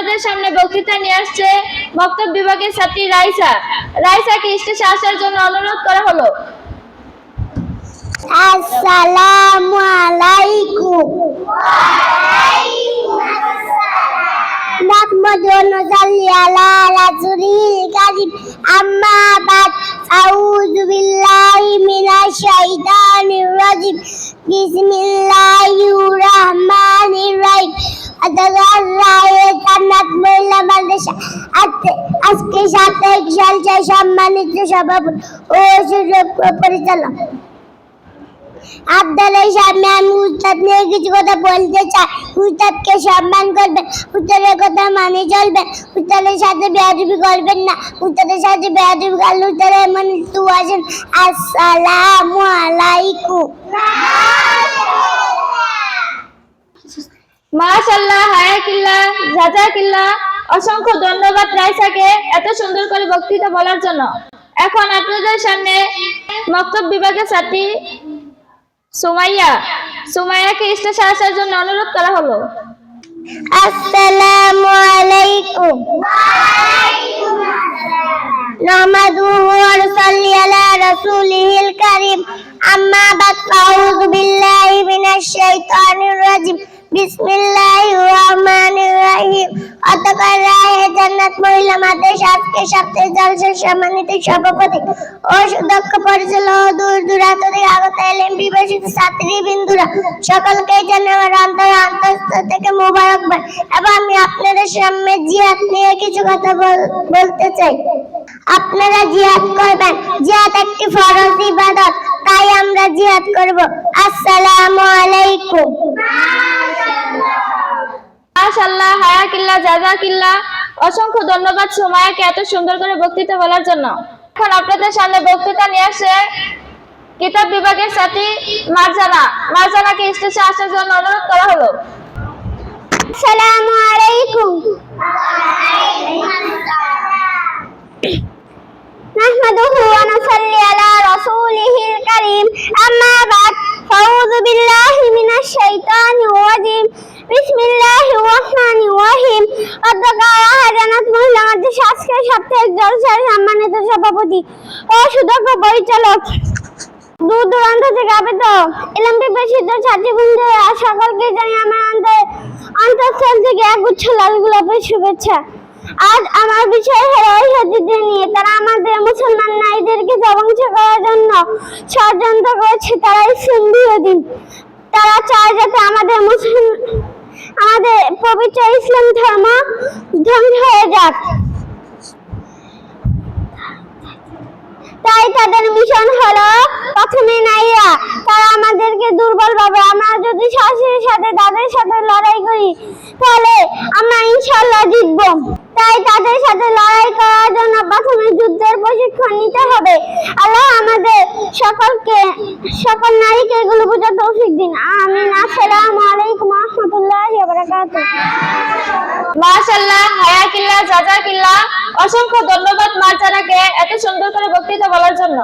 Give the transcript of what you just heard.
আপনাদের সামনে বক্তৃতা নিয়ে আসছে বক্তব্য বিভাগের ছাত্রী রাইসা রাইসাকে স্টেজে আসার জন্য অনুরোধ করা হলো আসসালামু আলাইকুম نحمد ونصلي على رسوله الكريم أما بعد أعوذ بالله من الشيطان الرجيم بسم الله الرحمن الرحيم জান্নাত মহিলা মাদ্রাসা আজকে আজকে সাপ্তাহিক জলসায় সম্মানিত সভাপতি ও সুযোগ পরিচালক। আপনাদের সামনে আমি উস্তাদ নিয়ে কিছু কথা বলতে চাই। উস্তাদকে সম্মান করবেন, উস্তাদের কথা মানে চলবেন, উস্তাদের সাথে বেয়াদবি করবেন না, উস্তাদের সাথে বেয়াদবি করলে উস্তাদ এমন তু আসেন আসসালামু আলাইকুম। মাশাল্লাহ হায়াকিল্লাহ, জাজাকিল্লাহ। অসংখ্য ধন্যবাদ রাইসাকে এত সুন্দর করে বক্তৃতা বলার জন্য এখন আপনাদের সামনে মক্তব বিভাগের ছাত্রী সুমাইয়া সুমাইয়াকে স্টেজে আসার জন্য অনুরোধ করা হলো আসসালামু আলাইকুম نحمده ونصلي على رسوله الكريم أما بعد فأعوذ بالله من الشيطان الرجيم بسم الله الرحمن الرحيم অতকার রাহে জান্নাত মহিলা মাদ্রাসা আজকে সপ্তাহে সম্মানিত সভাপতি ও সুদক্ষ পরিচালক দূর দূরান্ত থেকে আগত ছাত্রী বিন্দুরা সকলকে অন্তর অন্তঃস্থল থেকে এবং আমি আপনাদের সামনে জিহাদ নিয়ে কিছু কথা বলতে চাই। আপনারা জিহাদ করবেন। জিহাদ একটি ফরজ ইবাদত, তাই আমরা জিহাদ করব। আসসালামু আলাইকুম। মাশাল্লাহ হায়া কিল্লা, জাজা কিল্লা। অসংখ্য ধন্যবাদ সুমায়াকে এত সুন্দর করে বক্তৃতা বলার জন্য। এখন আপনাদের সামনে বক্তৃতা নিয়ে আসে কিতাব বিভাগের সাথী মারজানা। মারজানাকে স্টেজে আসার জন্য অনুরোধ করা হলো। আসসালামু আলাইকুম। নাহমাদুহু ওয়া নুসাল্লি আলা রাসূলিহিল কারীম। আম্মা বাদ। ফাউযু বিল্লাহি মিনাশ শাইতানির রাজীম। বিসমিল্লাহির রহমানির রহিম। অধ্যক্ষ হাজানাত মহিলা মাদ্রাসা সাংস্কৃতিক সাপ্তাহিক জলসার সম্মানিত সভাপতি ও সুদক্ষ পরিচালক। দূর দূরান্ত থেকে আগত ইলাম বিবেচিত ছাত্রবৃন্দের, সকলকে জানি আমার অন্তর অন্তঃস্থল থেকে একগুচ্ছ লাল গোলাপের শুভেচ্ছা। আজ আমার বিষয় হলো ঐহাদিদের নিয়ে। তারা আমাদের মুসলমান নারীদেরকে ধ্বংস করার জন্য ষড়যন্ত্র করেছে। তারা ইসলাম দিন তারা চায় যাতে আমাদের মুসলিম আমাদের পবিত্র ইসলাম ধর্ম ধ্বংস হয়ে যাক। তাই তাদের মিশন হলো প্রথমে নারীরা, তারা আমাদেরকে দুর্বল ভাবে, আমরা যদি শাশুড়ির সাথে, তাদের সাথে লড়াই করি, তাহলে আমরা ইনশাল্লাহ জিতবো। তাই তাদের সাথে লড়াই করার জন্য প্রথমে যুদ্ধের প্রশিক্ষণ নিতে হবে। আল্লাহ আমাদের সকলকে ওয়া হায়া কিল্লা জাজা কিল্লা। অসংখ্য ধন্যবাদ মারজানাকে এত সুন্দর করে বক্তৃতা বলার জন্য।